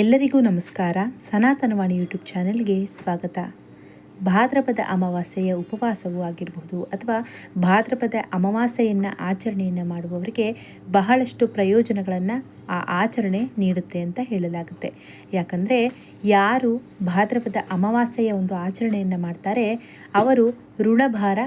ಎಲ್ಲರಿಗೂ ನಮಸ್ಕಾರ. ಸನಾತನವಾಣಿ ಯೂಟ್ಯೂಬ್ ಚಾನೆಲ್ಗೆ ಸ್ವಾಗತ. ಭಾದ್ರಪದ ಅಮಾವಾಸ್ಯೆಯ ಉಪವಾಸವೂ ಆಗಿರಬಹುದು ಅಥವಾ ಭಾದ್ರಪದ ಅಮಾವಾಸ್ಯೆಯನ್ನು ಆಚರಣೆಯನ್ನು ಮಾಡುವವರಿಗೆ ಬಹಳಷ್ಟು ಪ್ರಯೋಜನಗಳನ್ನು ಆ ಆಚರಣೆ ನೀಡುತ್ತೆ ಅಂತ ಹೇಳಲಾಗುತ್ತೆ. ಯಾಕಂದರೆ ಯಾರು ಭಾದ್ರಪದ ಅಮಾವಾಸ್ಯೆಯ ಒಂದು ಆಚರಣೆಯನ್ನು ಮಾಡ್ತಾರೆ, ಅವರು ಋಣಭಾರ,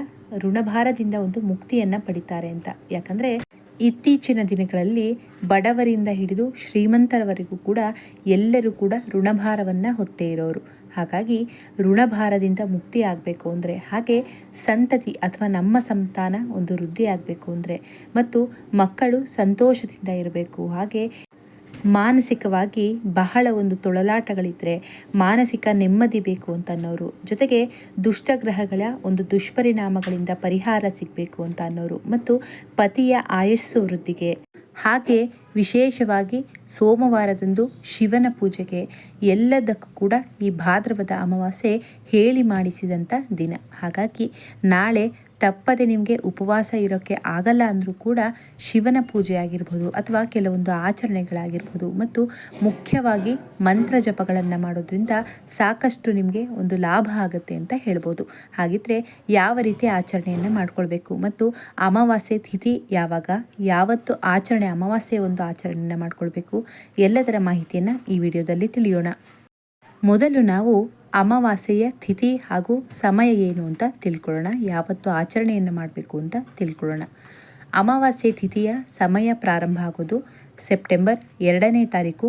ಋಣಭಾರದಿಂದ ಒಂದು ಮುಕ್ತಿಯನ್ನು ಪಡಿತಾರೆ ಅಂತ. ಯಾಕಂದರೆ ಇತ್ತೀಚಿನ ದಿನಗಳಲ್ಲಿ ಬಡವರಿಂದ ಹಿಡಿದು ಶ್ರೀಮಂತರವರೆಗೂ ಕೂಡ ಎಲ್ಲರೂ ಕೂಡ ಋಣಭಾರವನ್ನು ಹೊತ್ತೇ ಇರೋರು. ಹಾಗಾಗಿ ಋಣಭಾರದಿಂದ ಮುಕ್ತಿ ಆಗಬೇಕು ಅಂದರೆ ಹಾಗೆ ಸಂತತಿ ಅಥವಾ ನಮ್ಮ ಸಂತಾನ ಒಂದು ವೃದ್ಧಿ ಆಗಬೇಕು ಅಂದರೆ ಮತ್ತು ಮಕ್ಕಳು ಸಂತೋಷದಿಂದ ಇರಬೇಕು. ಹಾಗೆ ಮಾನಸಿಕವಾಗಿ ಬಹಳ ಒಂದು ತೊಳಲಾಟಗಳಿದ್ದರೆ ಮಾನಸಿಕ ನೆಮ್ಮದಿ ಬೇಕು ಅಂತ ಅನ್ನೋರು ಜೊತೆಗೆ ದುಷ್ಟಗ್ರಹಗಳ ಒಂದು ದುಷ್ಪರಿಣಾಮಗಳಿಂದ ಪರಿಹಾರ ಸಿಗಬೇಕು ಅಂತ ಅನ್ನೋರು ಮತ್ತು ಪತಿಯ ಆಯಸ್ಸು ವೃದ್ಧಿಗೆ. ಹಾಗೆ ವಿಶೇಷವಾಗಿ ಸೋಮವಾರದಂದು ಶಿವನ ಪೂಜೆಗೆ ಎಲ್ಲದಕ್ಕೂ ಕೂಡ ಈ ಭಾದ್ರಪದ ಅಮಾವಾಸ್ಯೆ ಹೇಳಿ ಮಾಡಿಸಿದಂಥ ದಿನ. ಹಾಗಾಗಿ ನಾಳೆ ತಪ್ಪದೆ ನಿಮಗೆ ಉಪವಾಸ ಇರೋಕ್ಕೆ ಆಗಲ್ಲ ಅಂದರೂ ಕೂಡ ಶಿವನ ಪೂಜೆ ಆಗಿರ್ಬೋದು ಅಥವಾ ಕೆಲವೊಂದು ಆಚರಣೆಗಳಾಗಿರ್ಬೋದು ಮತ್ತು ಮುಖ್ಯವಾಗಿ ಮಂತ್ರ ಜಪಗಳನ್ನು ಮಾಡೋದ್ರಿಂದ ಸಾಕಷ್ಟು ನಿಮಗೆ ಒಂದು ಲಾಭ ಆಗುತ್ತೆ ಅಂತ ಹೇಳ್ಬೋದು. ಹಾಗಿದ್ರೆ ಯಾವ ರೀತಿ ಆಚರಣೆಯನ್ನು ಮಾಡ್ಕೊಳ್ಬೇಕು ಮತ್ತು ಅಮಾವಾಸ್ಯೆ ತಿಥಿ ಯಾವಾಗ, ಯಾವತ್ತು ಆಚರಣೆ, ಅಮಾವಾಸ್ಯೆ ಒಂದು ಆಚರಣೆಯನ್ನು ಮಾಡ್ಕೊಳ್ಬೇಕು, ಎಲ್ಲದರ ಮಾಹಿತಿಯನ್ನು ಈ ವಿಡಿಯೋದಲ್ಲಿ ತಿಳಿಯೋಣ. ಮೊದಲು ನಾವು ಅಮಾವಾಸ್ಯೆಯ ತಿಥಿ ಹಾಗೂ ಸಮಯ ಏನು ಅಂತ ತಿಳ್ಕೊಳ್ಳೋಣ. ಯಾವತ್ತು ಆಚರಣೆಯನ್ನು ಮಾಡಬೇಕು ಅಂತ ತಿಳ್ಕೊಳ್ಳೋಣ. ಅಮಾವಾಸ್ಯೆ ತಿಥಿಯ ಸಮಯ ಪ್ರಾರಂಭ ಆಗೋದು ಸೆಪ್ಟೆಂಬರ್ ಎರಡನೇ ತಾರೀಕು.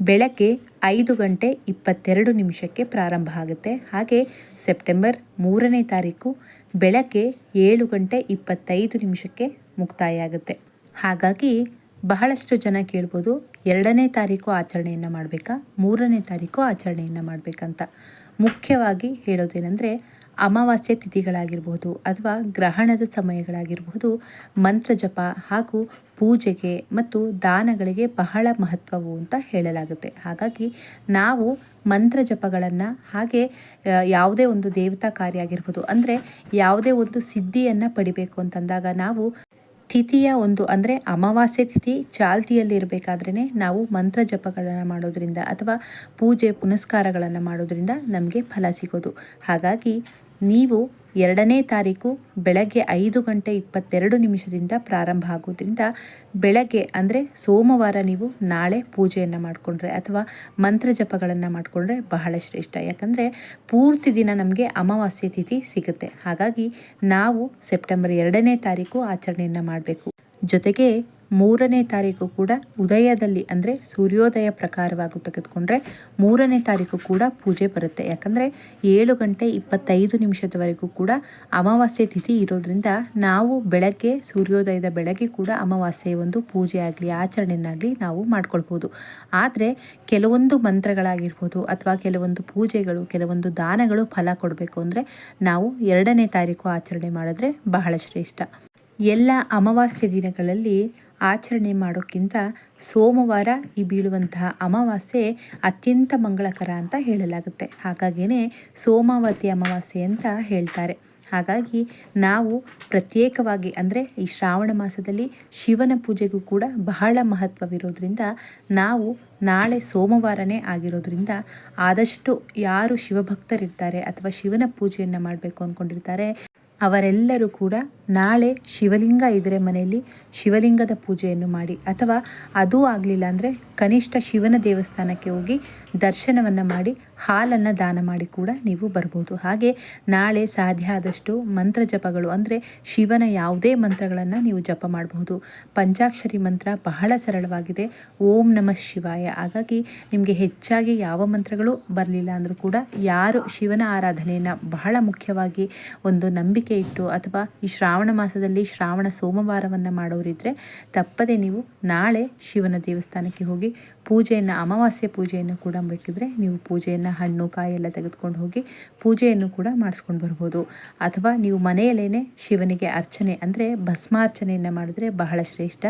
ಬೆಳಗ್ಗೆ ಐದು ಗಂಟೆ ಇಪ್ಪತ್ತೆರಡು ನಿಮಿಷಕ್ಕೆ ಪ್ರಾರಂಭ ಆಗುತ್ತೆ. ಹಾಗೆ ಸೆಪ್ಟೆಂಬರ್ ಮೂರನೇ ತಾರೀಕು ಬೆಳಗ್ಗೆ ಏಳು ಗಂಟೆ ಇಪ್ಪತ್ತೈದು ನಿಮಿಷಕ್ಕೆ ಮುಕ್ತಾಯ ಆಗುತ್ತೆ. ಹಾಗಾಗಿ ಬಹಳಷ್ಟು ಜನ ಕೇಳ್ಬೋದು, ಎರಡನೇ ತಾರೀಕು ಆಚರಣೆಯನ್ನು ಮಾಡಬೇಕಾ, ಮೂರನೇ ತಾರೀಕು ಆಚರಣೆಯನ್ನು ಮಾಡಬೇಕಂತ. ಮುಖ್ಯವಾಗಿ ಹೇಳೋದೇನೆಂದರೆ ಅಮಾವಾಸ್ಯೆ ತಿಥಿಗಳಾಗಿರ್ಬೋದು ಅಥವಾ ಗ್ರಹಣದ ಸಮಯಗಳಾಗಿರಬಹುದು ಮಂತ್ರ ಜಪ ಹಾಗೂ ಪೂಜೆಗೆ ಮತ್ತು ದಾನಗಳಿಗೆ ಬಹಳ ಮಹತ್ವವು ಅಂತ ಹೇಳಲಾಗುತ್ತೆ. ಹಾಗಾಗಿ ನಾವು ಮಂತ್ರ ಜಪಗಳನ್ನು ಹಾಗೆ ಯಾವುದೇ ಒಂದು ದೇವತಾ ಕಾರ್ಯ ಆಗಿರ್ಬೋದು, ಅಂದರೆ ಯಾವುದೇ ಒಂದು ಸಿದ್ಧಿಯನ್ನು ಪಡಿಬೇಕು ಅಂತಂದಾಗ ನಾವು ತಿಥಿಯ ಒಂದು ಅಂದರೆ ಅಮಾವಾಸ್ಯೆ ತಿಥಿ ಚಾಲ್ತಿಯಲ್ಲಿರಬೇಕಾದ್ರೇ ನಾವು ಮಂತ್ರ ಜಪಗಳನ್ನು ಮಾಡೋದರಿಂದ ಅಥವಾ ಪೂಜೆ ಪುನಸ್ಕಾರಗಳನ್ನು ಮಾಡೋದರಿಂದ ನಮಗೆ ಫಲ ಸಿಗೋದು. ಹಾಗಾಗಿ ನೀವು ಎರಡನೇ ತಾರೀಕು ಬೆಳಗ್ಗೆ ಐದು ಗಂಟೆ ಇಪ್ಪತ್ತೆರಡು ನಿಮಿಷದಿಂದ ಪ್ರಾರಂಭ ಆಗೋದ್ರಿಂದ ಬೆಳಗ್ಗೆ ಅಂದರೆ ಸೋಮವಾರ ನೀವು ನಾಳೆ ಪೂಜೆಯನ್ನು ಮಾಡಿಕೊಂಡ್ರೆ ಅಥವಾ ಮಂತ್ರ ಜಪಗಳನ್ನು ಮಾಡಿಕೊಂಡ್ರೆ ಬಹಳ ಶ್ರೇಷ್ಠ. ಯಾಕಂದರೆ ಪೂರ್ತಿ ದಿನ ನಮಗೆ ಅಮಾವಾಸ್ಯೆ ತಿಥಿ ಸಿಗುತ್ತೆ. ಹಾಗಾಗಿ ನಾವು ಸೆಪ್ಟೆಂಬರ್ ಎರಡನೇ ತಾರೀಕು ಆಚರಣೆಯನ್ನು ಮಾಡಬೇಕು. ಜೊತೆಗೆ ಮೂರನೇ ತಾರೀಕು ಕೂಡ ಉದಯದಲ್ಲಿ ಅಂದರೆ ಸೂರ್ಯೋದಯ ಪ್ರಕಾರವಾಗಿ ತೆಗೆದುಕೊಂಡ್ರೆ ಮೂರನೇ ತಾರೀಕು ಕೂಡ ಪೂಜೆ ಬರುತ್ತೆ. ಯಾಕಂದರೆ ಏಳು ಗಂಟೆ ಇಪ್ಪತ್ತೈದು ನಿಮಿಷದವರೆಗೂ ಕೂಡ ಅಮಾವಾಸ್ಯೆ ತಿಥಿ ಇರೋದ್ರಿಂದ ನಾವು ಬೆಳಗ್ಗೆ, ಸೂರ್ಯೋದಯದ ಬೆಳಗ್ಗೆ ಕೂಡ ಅಮಾವಾಸ್ಯೆ ಒಂದು ಪೂಜೆ ಆಗಲಿ, ಆಚರಣೆಯನ್ನಾಗಲಿ ನಾವು ಮಾಡ್ಕೊಳ್ಬೋದು. ಆದರೆ ಕೆಲವೊಂದು ಮಂತ್ರಗಳಾಗಿರ್ಬೋದು ಅಥವಾ ಕೆಲವೊಂದು ಪೂಜೆಗಳು, ಕೆಲವೊಂದು ದಾನಗಳು ಫಲ ಕೊಡಬೇಕು ಅಂದರೆ ನಾವು ಎರಡನೇ ತಾರೀಕು ಆಚರಣೆ ಮಾಡಿದ್ರೆ ಬಹಳ ಶ್ರೇಷ್ಠ. ಎಲ್ಲ ಅಮಾವಾಸ್ಯೆ ದಿನಗಳಲ್ಲಿ ಆಚರಣೆ ಮಾಡೋಕ್ಕಿಂತ ಸೋಮವಾರ ಈ ಬೀಳುವಂತಹ ಅಮಾವಾಸ್ಯೆ ಅತ್ಯಂತ ಮಂಗಳಕರ ಅಂತ ಹೇಳಲಾಗುತ್ತೆ. ಹಾಗಾಗಿಯೇ ಸೋಮಾವತಿ ಅಮಾವಾಸ್ಯೆ ಅಂತ ಹೇಳ್ತಾರೆ. ಹಾಗಾಗಿ ನಾವು ಪ್ರತ್ಯೇಕವಾಗಿ ಅಂದರೆ ಈ ಶ್ರಾವಣ ಮಾಸದಲ್ಲಿ ಶಿವನ ಪೂಜೆಗೂ ಕೂಡ ಬಹಳ ಮಹತ್ವವಿರೋದ್ರಿಂದ ನಾವು ನಾಳೆ ಸೋಮವಾರನೇ ಆಗಿರೋದ್ರಿಂದ ಆದಷ್ಟು ಯಾರು ಶಿವಭಕ್ತರಿರ್ತಾರೆ ಅಥವಾ ಶಿವನ ಪೂಜೆಯನ್ನು ಮಾಡಬೇಕು ಅಂದ್ಕೊಂಡಿರ್ತಾರೆ ಅವರೆಲ್ಲರೂ ಕೂಡ ನಾಳೆ ಶಿವಲಿಂಗ ಇದ್ದರೆ ಮನೆಯಲ್ಲಿ ಶಿವಲಿಂಗದ ಪೂಜೆಯನ್ನು ಮಾಡಿ. ಅಥವಾ ಅದೂ ಆಗಲಿಲ್ಲ ಅಂದರೆ ಕನಿಷ್ಠ ಶಿವನ ದೇವಸ್ಥಾನಕ್ಕೆ ಹೋಗಿ ದರ್ಶನವನ್ನು ಮಾಡಿ. ಹಾಲನ್ನು ದಾನ ಮಾಡಿ ಕೂಡ ನೀವು ಬರ್ಬೋದು. ಹಾಗೆ ನಾಳೆ ಸಾಧ್ಯ ಆದಷ್ಟು ಮಂತ್ರ ಜಪಗಳು ಅಂದರೆ ಶಿವನ ಯಾವುದೇ ಮಂತ್ರಗಳನ್ನು ನೀವು ಜಪ ಮಾಡಬಹುದು ಪಂಚಾಕ್ಷರಿ ಮಂತ್ರ ಬಹಳ ಸರಳವಾಗಿದೆ. ಓಂ ನಮಃ ಶಿವಾಯ. ಹಾಗಾಗಿ ನಿಮಗೆ ಹೆಚ್ಚಾಗಿ ಯಾವ ಮಂತ್ರಗಳು ಬರಲಿಲ್ಲ ಅಂದರೂ ಕೂಡ ಯಾರು ಶಿವನ ಆರಾಧನೆಯನ್ನು ಬಹಳ ಮುಖ್ಯವಾಗಿ ಒಂದು ನಂಬಿಕೆ ಇಟ್ಟು ಅಥವಾ ಈ ಶ್ರಾವಣ ಮಾಸದಲ್ಲಿ ಶ್ರಾವಣ ಸೋಮವಾರವನ್ನು ಮಾಡೋರಿದ್ದರೆ ತಪ್ಪದೆ ನೀವು ನಾಳೆ ಶಿವನ ದೇವಸ್ಥಾನಕ್ಕೆ ಹೋಗಿ ಪೂಜೆಯನ್ನು, ಅಮಾವಾಸ್ಯೆ ಪೂಜೆಯನ್ನು ಕೂಡ ಬೇಕಿದ್ರೆ ನೀವು ಪೂಜೆಯನ್ನು ಹಣ್ಣು, ಕಾಯಿ ಎಲ್ಲ ತೆಗೆದುಕೊಂಡು ಹೋಗಿ ಪೂಜೆಯನ್ನು ಕೂಡ ಮಾಡಿಸ್ಕೊಂಡು ಬರ್ಬೋದು. ಅಥವಾ ನೀವು ಮನೆಯಲ್ಲೇ ಶಿವನಿಗೆ ಅರ್ಚನೆ ಅಂದರೆ ಭಸ್ಮಾರ್ಚನೆಯನ್ನು ಮಾಡಿದ್ರೆ ಬಹಳ ಶ್ರೇಷ್ಠ.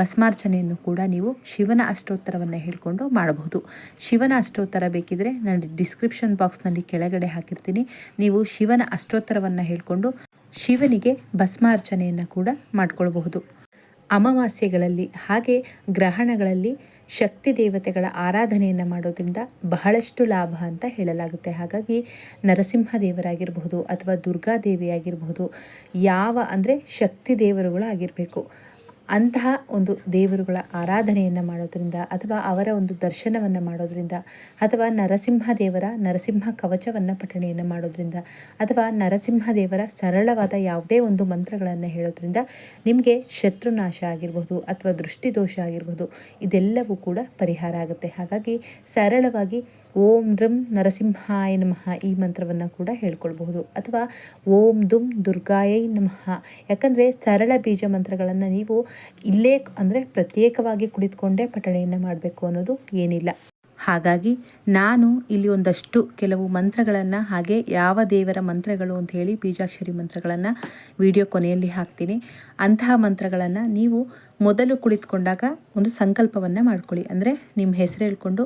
ಭಸ್ಮಾರ್ಚನೆಯನ್ನು ಕೂಡ ನೀವು ಶಿವನ ಅಷ್ಟೋತ್ತರವನ್ನು ಹೇಳಿಕೊಂಡು ಮಾಡಬಹುದು. ಶಿವನ ಅಷ್ಟೋತ್ತರ ಬೇಕಿದ್ರೆ ನಾನು ಡಿಸ್ಕ್ರಿಪ್ಷನ್ ಬಾಕ್ಸ್ನಲ್ಲಿ ಕೆಳಗಡೆ ಹಾಕಿರ್ತೀನಿ. ನೀವು ಶಿವನ ಅಷ್ಟೋತ್ತರವನ್ನು ಹೇಳಿಕೊಂಡು ಶಿವನಿಗೆ ಭಸ್ಮಾರ್ಚನೆಯನ್ನು ಕೂಡ ಮಾಡಿಕೊಳ್ಬಹುದು. ಅಮಾವಾಸ್ಯೆಗಳಲ್ಲಿ ಹಾಗೆ ಗ್ರಹಣಗಳಲ್ಲಿ ಶಕ್ತಿ ದೇವತೆಗಳ ಆರಾಧನೆಯನ್ನು ಮಾಡೋದ್ರಿಂದ ಬಹಳಷ್ಟು ಲಾಭ ಅಂತ ಹೇಳಲಾಗುತ್ತೆ. ಹಾಗಾಗಿ ನರಸಿಂಹ ದೇವರಾಗಿರಬಹುದು ಅಥವಾ ದುರ್ಗಾದೇವಿಯಾಗಿರಬಹುದು, ಯಾವ ಅಂದರೆ ಶಕ್ತಿ ದೇವರುಗಳು ಆಗಿರಬೇಕು ಅಂತಹ ಒಂದು ದೇವರುಗಳ ಆರಾಧನೆಯನ್ನು ಮಾಡೋದರಿಂದ ಅಥವಾ ಅವರ ಒಂದು ದರ್ಶನವನ್ನು ಮಾಡೋದರಿಂದ ಅಥವಾ ನರಸಿಂಹ ದೇವರ ನರಸಿಂಹ ಕವಚವನ್ನು ಪಠಣೆಯನ್ನು ಮಾಡೋದರಿಂದ ಅಥವಾ ನರಸಿಂಹ ದೇವರ ಸರಳವಾದ ಯಾವುದೇ ಒಂದು ಮಂತ್ರಗಳನ್ನು ಹೇಳೋದ್ರಿಂದ ನಿಮಗೆ ಶತ್ರುನಾಶ ಆಗಿರಬಹುದು ಅಥವಾ ದೃಷ್ಟಿದೋಷ ಆಗಿರ್ಬೋದು ಇದೆಲ್ಲವೂ ಕೂಡ ಪರಿಹಾರ ಆಗುತ್ತೆ. ಹಾಗಾಗಿ ಸರಳವಾಗಿ ಓಂ ನೃಂ ನರಸಿಂಹಾಯ ನಮಃ ಈ ಮಂತ್ರವನ್ನು ಕೂಡ ಹೇಳ್ಕೊಳ್ಬಹುದು. ಅಥವಾ ಓಂ ದುಂ ದುರ್ಗಾಯೈ ನಮಃ. ಯಾಕಂದರೆ ಸರಳ ಬೀಜ ಮಂತ್ರಗಳನ್ನು ನೀವು ಇಲ್ಲೇ ಅಂದರೆ ಪ್ರತ್ಯೇಕವಾಗಿ ಕುಳಿತುಕೊಂಡೇ ಪಠಣೆಯನ್ನು ಮಾಡಬೇಕು ಅನ್ನೋದು ಏನಿಲ್ಲ. ಹಾಗಾಗಿ ನಾನು ಇಲ್ಲಿ ಒಂದಷ್ಟು ಕೆಲವು ಮಂತ್ರಗಳನ್ನು ಹಾಗೆ ಯಾವ ದೇವರ ಮಂತ್ರಗಳು ಅಂತ ಹೇಳಿ ಬೀಜಾಕ್ಷರಿ ಮಂತ್ರಗಳನ್ನು ವಿಡಿಯೋ ಕೊನೆಯಲ್ಲಿ ಹಾಕ್ತೀನಿ. ಅಂತಹ ಮಂತ್ರಗಳನ್ನು ನೀವು ಮೊದಲು ಕುಳಿತುಕೊಂಡಾಗ ಒಂದು ಸಂಕಲ್ಪವನ್ನು ಮಾಡ್ಕೊಳ್ಳಿ. ಅಂದರೆ ನಿಮ್ಮ ಹೆಸರು ಹೇಳ್ಕೊಂಡು,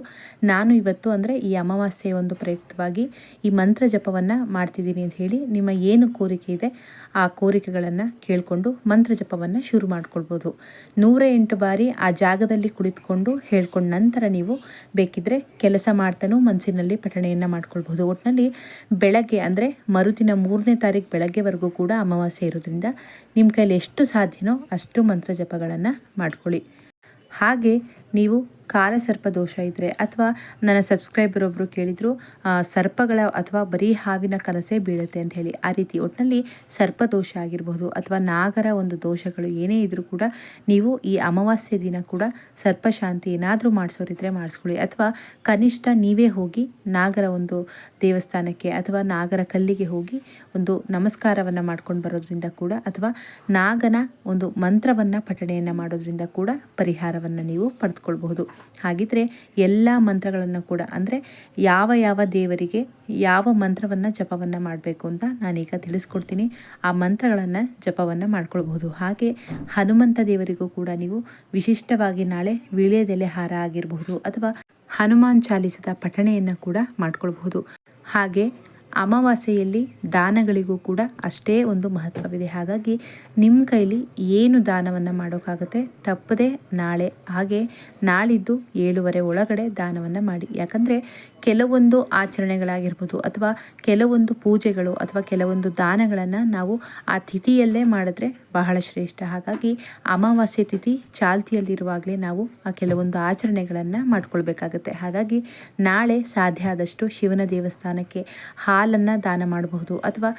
ನಾನು ಇವತ್ತು ಅಂದರೆ ಈ ಅಮಾವಾಸ್ಯೆ ಒಂದು ಪ್ರಯುಕ್ತವಾಗಿ ಈ ಮಂತ್ರ ಜಪವನ್ನು ಮಾಡ್ತಿದ್ದೀನಿ ಅಂತ ಹೇಳಿ ನಿಮ್ಮ ಏನು ಕೋರಿಕೆ ಇದೆ, ಆ ಕೋರಿಕೆಗಳನ್ನು ಕೇಳಿಕೊಂಡು ಮಂತ್ರ ಜಪವನ್ನು ಶುರು ಮಾಡ್ಕೊಳ್ಬೋದು. ನೂರ ಎಂಟು ಬಾರಿ ಆ ಜಾಗದಲ್ಲಿ ಕುಳಿತುಕೊಂಡು ಹೇಳ್ಕೊಂಡ ನಂತರ ನೀವು ಬೇಕಿದ್ದರೆ ಕೆಲಸ ಮಾಡ್ತಾನೂ ಮನಸ್ಸಿನಲ್ಲಿ ಪಠಣೆಯನ್ನು ಮಾಡ್ಕೊಳ್ಬೋದು. ಒಟ್ಟಿನಲ್ಲಿ ಬೆಳಗ್ಗೆ ಅಂದರೆ ಮರುದಿನ ಮೂರನೇ ತಾರೀಕು ಬೆಳಗ್ಗೆವರೆಗೂ ಕೂಡ ಅಮಾವಾಸ್ಯೆ ಇರೋದ್ರಿಂದ ನಿಮ್ಮ ಕೈಯಲ್ಲಿ ಎಷ್ಟು ಸಾಧ್ಯನೋ ಅಷ್ಟು ಮಂತ್ರ ಜಪಗಳನ್ನು ಮಾಡ್ಕೊಳ್ಳಿ. ಹಾಗೆ ನೀವು ಕಾಲಸರ್ಪ ದೋಷ ಇದ್ದರೆ ಅಥವಾ ನನ್ನ ಸಬ್ಸ್ಕ್ರೈಬರ್ ಒಬ್ಬರು ಕೇಳಿದರು ಸರ್ಪಗಳ ಅಥವಾ ಬರೀ ಹಾವಿನ ಕನಸೇ ಬೀಳುತ್ತೆ ಅಂತ ಹೇಳಿ, ಆ ರೀತಿ ಒಟ್ಟಿನಲ್ಲಿ ಸರ್ಪ ದೋಷ ಆಗಿರಬಹುದು ಅಥವಾ ನಾಗರ ಒಂದು ದೋಷಗಳು ಏನೇ ಇದ್ದರೂ ಕೂಡ ನೀವು ಈ ಅಮಾವಾಸ್ಯೆ ದಿನ ಕೂಡ ಸರ್ಪಶಾಂತಿ ಏನಾದರೂ ಮಾಡಿಸೋರಿದ್ರೆ ಮಾಡಿಸ್ಕೊಳ್ಳಿ. ಅಥವಾ ಕನಿಷ್ಠ ನೀವೇ ಹೋಗಿ ನಾಗರ ಒಂದು ದೇವಸ್ಥಾನಕ್ಕೆ ಅಥವಾ ನಾಗರ ಕಲ್ಲಿಗೆ ಹೋಗಿ ಒಂದು ನಮಸ್ಕಾರವನ್ನು ಮಾಡ್ಕೊಂಡು ಬರೋದ್ರಿಂದ ಕೂಡ ಅಥವಾ ನಾಗನ ಒಂದು ಮಂತ್ರವನ್ನು ಪಠಣೆಯನ್ನು ಮಾಡೋದ್ರಿಂದ ಕೂಡ ಪರಿಹಾರವನ್ನು ನೀವು ಪಡೆದುಕೊಳ್ಬಹುದು. ಹಾಗಿದ್ರೆ ಎಲ್ಲ ಮಂತ್ರಗಳನ್ನು ಕೂಡ ಅಂದರೆ ಯಾವ ಯಾವ ದೇವರಿಗೆ ಯಾವ ಮಂತ್ರವನ್ನು ಜಪವನ್ನು ಮಾಡಬೇಕು ಅಂತ ನಾನೀಗ ತಿಳಿಸ್ಕೊಡ್ತೀನಿ. ಆ ಮಂತ್ರಗಳನ್ನು ಜಪವನ್ನು ಮಾಡ್ಕೊಳ್ಬಹುದು. ಹಾಗೆ ಹನುಮಂತ ದೇವರಿಗೂ ಕೂಡ ನೀವು ವಿಶಿಷ್ಟವಾಗಿ ನಾಳೆ ವೀಳ್ಯದೆಲೆ ಹಾರ ಆಗಿರಬಹುದು ಅಥವಾ ಹನುಮಾನ್ ಚಾಲಿಸದ ಪಠಣೆಯನ್ನು ಕೂಡ ಮಾಡ್ಕೊಳ್ಬಹುದು. ಹಾಗೆ ಅಮಾವಾಸ್ಯೆಯಲ್ಲಿ ದಾನಗಳಿಗೂ ಕೂಡ ಅಷ್ಟೇ ಒಂದು ಮಹತ್ವವಿದೆ. ಹಾಗಾಗಿ ನಿಮ್ಮ ಕೈಲಿ ಏನು ದಾನವನ್ನು ಮಾಡೋಕ್ಕಾಗುತ್ತೆ ತಪ್ಪದೆ ನಾಳೆ, ಹಾಗೆ ನಾಳಿದ್ದು ಏಳುವರೆ ಒಳಗಡೆ ದಾನವನ್ನು ಮಾಡಿ. ಯಾಕಂದರೆ ಕೆಲವೊಂದು ಆಚರಣೆಗಳಾಗಿರ್ಬೋದು ಅಥವಾ ಕೆಲವೊಂದು ಪೂಜೆಗಳು ಅಥವಾ ಕೆಲವೊಂದು ದಾನಗಳನ್ನು ನಾವು ಆ ತಿಥಿಯಲ್ಲೇ ಮಾಡಿದ್ರೆ ಬಹಳ ಶ್ರೇಷ್ಠ. ಹಾಗಾಗಿ ಅಮಾವಾಸ್ಯೆ ತಿಥಿ ಚಾಲ್ತಿಯಲ್ಲಿರುವಾಗಲೇ ನಾವು ಆ ಕೆಲವೊಂದು ಆಚರಣೆಗಳನ್ನು ಮಾಡಿಕೊಳ್ಬೇಕಾಗತ್ತೆ. ಹಾಗಾಗಿ ನಾಳೆ ಸಾಧ್ಯ ಆದಷ್ಟು ಶಿವನ ದೇವಸ್ಥಾನಕ್ಕೆ ಹಾಲನ್ನು ದಾನ ಮಾಡಬಹುದು ಅಥವಾ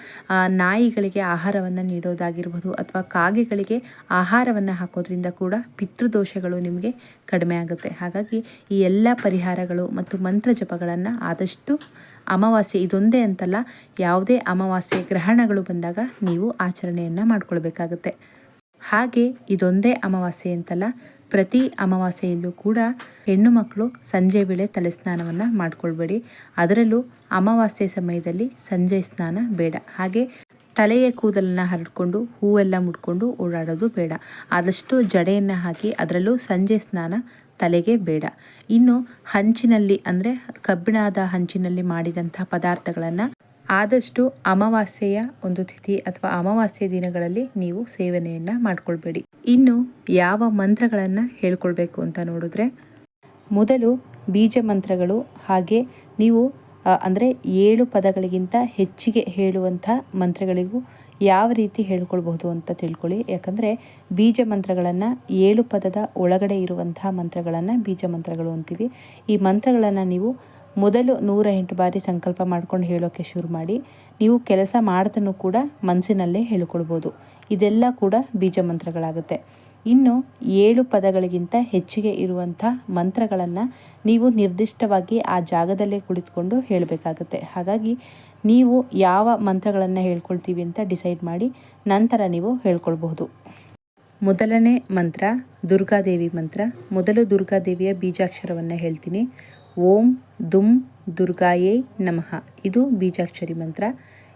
ನಾಯಿಗಳಿಗೆ ಆಹಾರವನ್ನು ನೀಡೋದಾಗಿರ್ಬೋದು ಅಥವಾ ಕಾಗೆಗಳಿಗೆ ಆಹಾರವನ್ನು ಹಾಕೋದ್ರಿಂದ ಕೂಡ ಪಿತೃದೋಷಗಳು ನಿಮಗೆ ಕಡಿಮೆ ಆಗುತ್ತೆ. ಹಾಗಾಗಿ ಈ ಎಲ್ಲ ಪರಿಹಾರಗಳು ಮತ್ತು ಮಂತ್ರ ಜಪಗಳನ್ನು ಆದಷ್ಟು ಅಮಾವಾಸ್ಯೆ ಇದೊಂದೇ ಅಂತಲ್ಲ, ಯಾವುದೇ ಅಮಾವಾಸ್ಯೆ ಗ್ರಹಣಗಳು ಬಂದಾಗ ನೀವು ಆಚರಣೆಯನ್ನು ಮಾಡ್ಕೊಳ್ಬೇಕಾಗುತ್ತೆ. ಹಾಗೆ ಇದೊಂದೇ ಅಮಾವಾಸ್ಯೆ ಅಂತಲ್ಲ ಪ್ರತಿ ಅಮಾವಾಸ್ಯೆಯಲ್ಲೂ ಕೂಡ ಹೆಣ್ಣು ಮಕ್ಕಳು ಸಂಜೆ ವೇಳೆ ತಲೆ ಸ್ನಾನವನ್ನು ಮಾಡಿಕೊಳ್ಬೇಡಿ. ಅದರಲ್ಲೂ ಅಮಾವಾಸ್ಯೆ ಸಮಯದಲ್ಲಿ ಸಂಜೆ ಸ್ನಾನ ಬೇಡ. ಹಾಗೆ ತಲೆಯ ಕೂದಲನ್ನು ಹರಡ್ಕೊಂಡು ಹೂವೆಲ್ಲ ಮುಡ್ಕೊಂಡು ಓಡಾಡೋದು ಬೇಡ. ಆದಷ್ಟು ಜಡೆಯನ್ನು ಹಾಕಿ ಅದರಲ್ಲೂ ಸಂಜೆ ಸ್ನಾನ ತಲೆಗೆ ಬೇಡ. ಇನ್ನು ಹಂಚಿನಲ್ಲಿ ಅಂದರೆ ಕಬ್ಬಿಣದ ಹಂಚಿನಲ್ಲಿ ಮಾಡಿದಂಥ ಪದಾರ್ಥಗಳನ್ನು ಆದಷ್ಟು ಅಮಾವಾಸ್ಯೆಯ ಒಂದು ತಿಥಿ ಅಥವಾ ಅಮಾವಾಸ್ಯೆ ದಿನಗಳಲ್ಲಿ ನೀವು ಸೇವನೆಯನ್ನು ಮಾಡ್ಕೊಳ್ಬೇಡಿ. ಇನ್ನು ಯಾವ ಮಂತ್ರಗಳನ್ನು ಹೇಳ್ಕೊಳ್ಬೇಕು ಅಂತ ನೋಡಿದ್ರೆ, ಮೊದಲು ಬೀಜ ಮಂತ್ರಗಳು ಹಾಗೆ ನೀವು ಅಂದರೆ ಏಳು ಪದಗಳಿಗಿಂತ ಹೆಚ್ಚಿಗೆ ಹೇಳುವಂಥ ಮಂತ್ರಗಳಿಗೂ ಯಾವ ರೀತಿ ಹೇಳ್ಕೊಳ್ಬಹುದು ಅಂತ ತಿಳ್ಕೊಳ್ಳಿ. ಯಾಕಂದರೆ ಬೀಜ ಮಂತ್ರಗಳನ್ನು ಏಳು ಪದದ ಒಳಗಡೆ ಇರುವಂತಹ ಮಂತ್ರಗಳನ್ನು ಬೀಜ ಮಂತ್ರಗಳು ಅಂತೀವಿ. ಈ ಮಂತ್ರಗಳನ್ನು ನೀವು ಮೊದಲು ನೂರ ಎಂಟು ಬಾರಿ ಸಂಕಲ್ಪ ಮಾಡ್ಕೊಂಡು ಹೇಳೋಕ್ಕೆ ಶುರು ಮಾಡಿ, ನೀವು ಕೆಲಸ ಮಾಡ್ತನೂ ಕೂಡ ಮನಸ್ಸಿನಲ್ಲೇ ಹೇಳ್ಕೊಳ್ಬೋದು. ಇದೆಲ್ಲ ಕೂಡ ಬೀಜ ಮಂತ್ರಗಳಾಗುತ್ತೆ. ಇನ್ನು ಏಳು ಪದಗಳಿಗಿಂತ ಹೆಚ್ಚಿಗೆ ಇರುವಂಥ ಮಂತ್ರಗಳನ್ನು ನೀವು ನಿರ್ದಿಷ್ಟವಾಗಿ ಆ ಜಾಗದಲ್ಲೇ ಕುಳಿತುಕೊಂಡು ಹೇಳಬೇಕಾಗುತ್ತೆ. ಹಾಗಾಗಿ ನೀವು ಯಾವ ಮಂತ್ರಗಳನ್ನು ಹೇಳ್ಕೊಳ್ತೀವಿ ಅಂತ ಡಿಸೈಡ್ ಮಾಡಿ ನಂತರ ನೀವು ಹೇಳ್ಕೊಳ್ಬಹುದು. ಮೊದಲನೇ ಮಂತ್ರ ದುರ್ಗಾದೇವಿ ಮಂತ್ರ. ಮೊದಲು ದುರ್ಗಾದೇವಿಯ ಬೀಜಾಕ್ಷರವನ್ನು ಹೇಳ್ತೀನಿ. ಓಂ ದುಂ ದುರ್ಗಾಯೇ ನಮಃ. ಇದು ಬೀಜಾಕ್ಷರಿ ಮಂತ್ರ.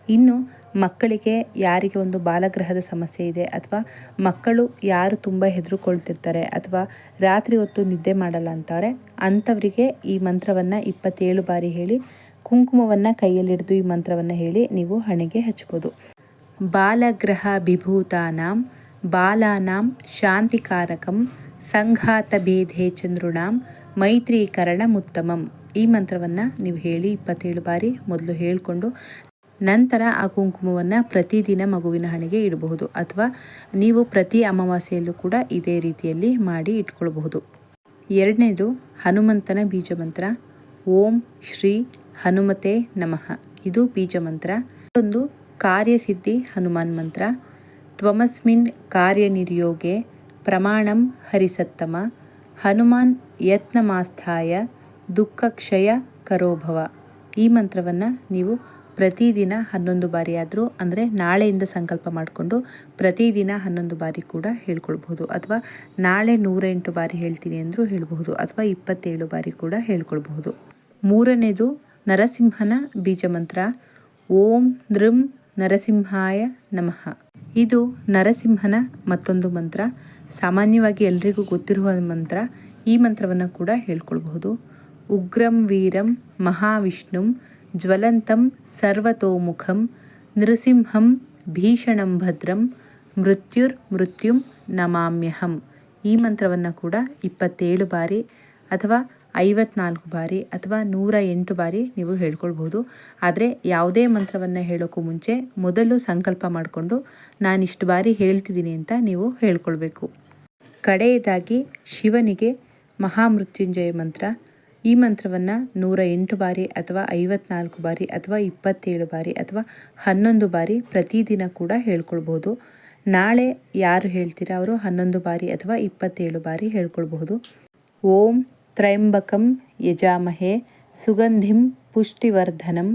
ಇನ್ನು ಮಕ್ಕಳಿಗೆ ಯಾರಿಗೆ ಒಂದು ಬಾಲಗ್ರಹದ ಸಮಸ್ಯೆ ಇದೆ ಅಥವಾ ಮಕ್ಕಳು ಯಾರು ತುಂಬ ಹೆದರುಕೊಳ್ತಿರ್ತಾರೆ ಅಥವಾ ರಾತ್ರಿ ಹೊತ್ತು ನಿದ್ದೆ ಮಾಡಲ್ಲ ಅಂತವ್ರೆ ಅಂಥವರಿಗೆ ಈ ಮಂತ್ರವನ್ನು ಇಪ್ಪತ್ತೇಳು ಬಾರಿ ಹೇಳಿ, ಕುಂಕುಮವನ್ನು ಕೈಯಲ್ಲಿಡಿದು ಈ ಮಂತ್ರವನ್ನು ಹೇಳಿ ನೀವು ಹಣೆಗೆ ಹಚ್ಬೋದು ಬಾಲಗ್ರಹ ವಿಭೂತಾನಾಂ ಬಾಲಾನಾಂ ಶಾಂತಿಕಾರಕಂ ಸಂಘಾತ ಭೇದೇ ಚಂದ್ರುಣಾಂ ಮೈತ್ರೀಕರಣಮುತ್ತಮಂ ಈ ಮಂತ್ರವನ್ನು ನೀವು ಹೇಳಿ ಇಪ್ಪತ್ತೇಳು ಬಾರಿ ಮೊದಲು ಹೇಳಿಕೊಂಡು ನಂತರ ಆ ಕುಂಕುಮವನ್ನು ಪ್ರತಿದಿನ ಮಗುವಿನ ಹಣೆಗೆ ಇಡಬಹುದು ಅಥವಾ ನೀವು ಪ್ರತಿ ಅಮಾವಾಸ್ಯೆಯಲ್ಲೂ ಕೂಡ ಇದೇ ರೀತಿಯಲ್ಲಿ ಮಾಡಿ ಇಟ್ಕೊಳ್ಬಹುದು. ಎರಡನೇದು ಹನುಮಂತನ ಬೀಜ ಮಂತ್ರ. ಓಂ ಶ್ರೀ ಹನುಮತೆ ನಮಃ. ಇದು ಬೀಜ ಮಂತ್ರ. ಒಂದು ಕಾರ್ಯಸಿದ್ಧಿ ಹನುಮಾನ್ ಮಂತ್ರ. ತ್ವಮಸ್ಮಿನ್ ಕಾರ್ಯನಿರ್ಯೋಗೆ ಪ್ರಮಾಣಂ ಹರಿಸತ್ತಮ. ಹನುಮಾನ್ ಯತ್ನಮಾಸ್ಥಾಯ ದುಃಖಕ್ಷಯ ಕರೋಭವ. ಈ ಮಂತ್ರವನ್ನು ನೀವು ಪ್ರತಿದಿನ ಹನ್ನೊಂದು ಬಾರಿ ಆದರೂ ಅಂದರೆ ನಾಳೆಯಿಂದ ಸಂಕಲ್ಪ ಮಾಡಿಕೊಂಡು ಪ್ರತಿದಿನ ಹನ್ನೊಂದು ಬಾರಿ ಕೂಡ ಹೇಳ್ಕೊಳ್ಬಹುದು. ಅಥವಾ ನಾಳೆ ನೂರ ಎಂಟು ಬಾರಿ ಹೇಳ್ತೀನಿ ಅಂದರೂ ಹೇಳಬಹುದು. ಅಥವಾ ಇಪ್ಪತ್ತೇಳು ಬಾರಿ ಕೂಡ ಹೇಳ್ಕೊಳ್ಬಹುದು. ಮೂರನೇದು ನರಸಿಂಹನ ಬೀಜ ಮಂತ್ರ ಓಂ ನೃಂ ನರಸಿಂಹಾಯ ನಮಃ. ಇದು ನರಸಿಂಹನ ಮತ್ತೊಂದು ಮಂತ್ರ. ಸಾಮಾನ್ಯವಾಗಿ ಎಲ್ರಿಗೂ ಗೊತ್ತಿರುವ ಮಂತ್ರ. ಈ ಮಂತ್ರವನ್ನು ಕೂಡ ಹೇಳ್ಕೊಳ್ಬಹುದು. ಉಗ್ರಂ ವೀರಂ ಮಹಾವಿಷ್ಣುಂ ಜ್ವಲಂತಂ ಸರ್ವತೋಮುಖಂ ನೃಸಿಂಹಂ ಭೀಷಣಂ ಭದ್ರಂ ಮೃತ್ಯುರ್ ಮೃತ್ಯುಂ ನಮಾಮ್ಯಹಂ. ಈ ಮಂತ್ರವನ್ನು ಕೂಡ ಇಪ್ಪತ್ತೇಳು ಬಾರಿ ಅಥವಾ ಐವತ್ನಾಲ್ಕು ಬಾರಿ ಅಥವಾ ನೂರ ಎಂಟು ಬಾರಿ ನೀವು ಹೇಳ್ಕೊಳ್ಬೋದು. ಆದರೆ ಯಾವುದೇ ಮಂತ್ರವನ್ನು ಹೇಳೋಕ್ಕೂ ಮುಂಚೆ ಮೊದಲು ಸಂಕಲ್ಪ ಮಾಡಿಕೊಂಡು ನಾನಿಷ್ಟು ಬಾರಿ ಹೇಳ್ತಿದ್ದೀನಿ ಅಂತ ನೀವು ಹೇಳ್ಕೊಳ್ಬೇಕು. ಕಡೆಯದಾಗಿ ಶಿವನಿಗೆ ಮಹಾಮೃತ್ಯುಂಜಯ ಮಂತ್ರ. ಈ ಮಂತ್ರವನ್ನು ನೂರ ಎಂಟು ಬಾರಿ ಅಥವಾ ಐವತ್ನಾಲ್ಕು ಬಾರಿ ಅಥವಾ ಇಪ್ಪತ್ತೇಳು ಬಾರಿ ಅಥವಾ ಹನ್ನೊಂದು ಬಾರಿ ಪ್ರತಿದಿನ ಕೂಡ ಹೇಳ್ಕೊಳ್ಬೋದು. ನಾಳೆ ಯಾರು ಹೇಳ್ತೀರಾ ಅವರು ಹನ್ನೊಂದು ಬಾರಿ ಅಥವಾ ಇಪ್ಪತ್ತೇಳು ಬಾರಿ ಹೇಳ್ಕೊಳ್ಬಹುದು. ಓಂ ತ್ರಯಂಬಕಂ ಯಜಾಮಹೆ ಸುಗಂಧಿಂ ಪುಷ್ಟಿವರ್ಧನಂ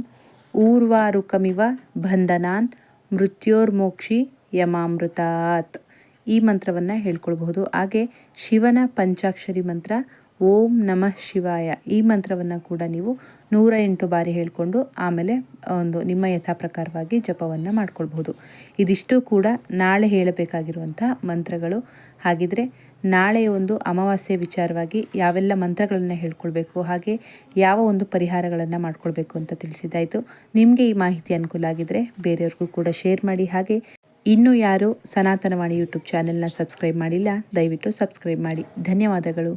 ಊರ್ವಾರುಕಮಿವ ಬಂಧನಾನ್ ಮೃತ್ಯೋರ್ಮೋಕ್ಷಿ ಯಮಾಮೃತಾತ್. ಈ ಮಂತ್ರವನ್ನು ಹೇಳ್ಕೊಳ್ಬಹುದು. ಹಾಗೆ ಶಿವನ ಪಂಚಾಕ್ಷರಿ ಮಂತ್ರ ಓಂ ನಮಃ ಶಿವಾಯ. ಈ ಮಂತ್ರವನ್ನು ಕೂಡ ನೀವು ನೂರ ಎಂಟು ಬಾರಿ ಹೇಳಿಕೊಂಡು ಆಮೇಲೆ ಒಂದು ನಿಮ್ಮ ಯಥಾಪ್ರಕಾರವಾಗಿ ಜಪವನ್ನು ಮಾಡ್ಕೊಳ್ಬಹುದು. ಇದಿಷ್ಟು ಕೂಡ ನಾಳೆ ಹೇಳಬೇಕಾಗಿರುವಂಥ ಮಂತ್ರಗಳು. ಹಾಗಿದ್ರೆ ನಾಳೆಯ ಒಂದು ಅಮಾವಾಸ್ಯೆ ವಿಚಾರವಾಗಿ ಯಾವೆಲ್ಲ ಮಂತ್ರಗಳನ್ನು ಹೇಳ್ಕೊಳ್ಬೇಕು, ಹಾಗೆ ಯಾವ ಒಂದು ಪರಿಹಾರಗಳನ್ನು ಮಾಡ್ಕೊಳ್ಬೇಕು ಅಂತ ತಿಳಿಸಿದ್ದಾಯಿತು. ನಿಮಗೆ ಈ ಮಾಹಿತಿ ಅನುಕೂಲ ಆಗಿದ್ದರೆ ಬೇರೆಯವ್ರಿಗೂ ಕೂಡ ಶೇರ್ ಮಾಡಿ. ಹಾಗೆ ಇನ್ನೂ ಯಾರು ಸನಾತನವಾಣಿ ಯೂಟ್ಯೂಬ್ ಚಾನೆಲ್ನ ಸಬ್ಸ್ಕ್ರೈಬ್ ಮಾಡಿಲ್ಲ, ದಯವಿಟ್ಟು ಸಬ್ಸ್ಕ್ರೈಬ್ ಮಾಡಿ. ಧನ್ಯವಾದಗಳು.